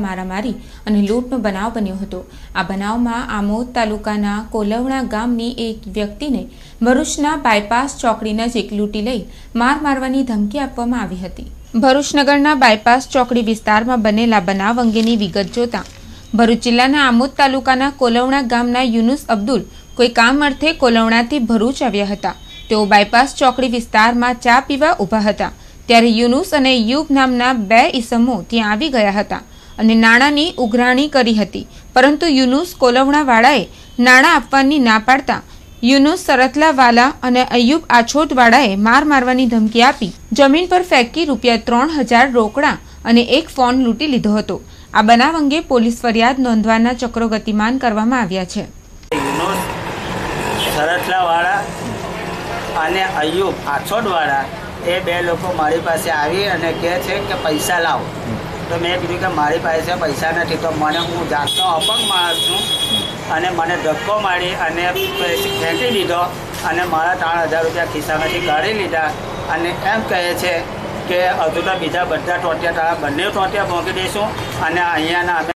મારામારી અને લૂંટનો બનાવ બન્યો હતો. આ બનાવમાં આમોદ તાલુકાના કોલવણા ગામની એક વ્યક્તિને ભરૂચના બાયપાસ ચોકડી નજીક લૂંટી લઈ માર મારવાની ધમકી આપવામાં આવી હતી. ભરૂચનગરના બાયપાસ ચોકડી વિસ્તારમાં બનેલા બનાવ અંગેની વિગત જોતા ભરૂચ જિલ્લાના આમોદ તાલુકાના કોલવણા ગામના યુનુસ અબ્દુલ કોઈ કામ અર્થે કોલવણાથી ભરૂચ આવ્યા હતા. તેઓ બાયપાસ ચોકડી વિસ્તારમાં ચા પીવા ઊભા હતા. ત્યારે યુનુસ અને યુગ નામના બે ઈસમો ત્યાં આવી ગયા હતા. અને નાણાંની ઉઘરાણી કરી હતી. પરંતુ યુનુસ કોલવણાવાળાએ નાણાં આપવાની ના પાડતા યુનુસ સરતલાવાલા અને અયુબ આછોટવાળાએ માર મારવાની ધમકી આપી. જમીન પર ફેંકી રૂપિયા ત્રણ હજાર રોકડા અને એક ફોન લૂંટી લીધો હતો. આ બનાવ અંગે પોલીસ ફરિયાદ નોંધવાના ચક્રો ગતિમાન કરવામાં આવ્યા છે. સરતલાવાળા અને અયુબ આછોટવાળા એ બે લોકો મારી પાસે આવી અને કહે છે કે પૈસા લાવો. તો મેં કીધું કે મારી પાસે પૈસા નથી, તો મને હું જાતનો અપંગ માણસ છું અને મને ધક્કો મારી અને ફેંકી દીધો અને મારા ત્રણ હજાર રૂપિયા ખિસ્સામાંથી કાઢી લીધા. અને એમ કહે છે કે હજુ તો બીજા બધા ટોટિયા તારા બંને ટોટિયા મોકલી દઈશું અને અહીંયાના અમે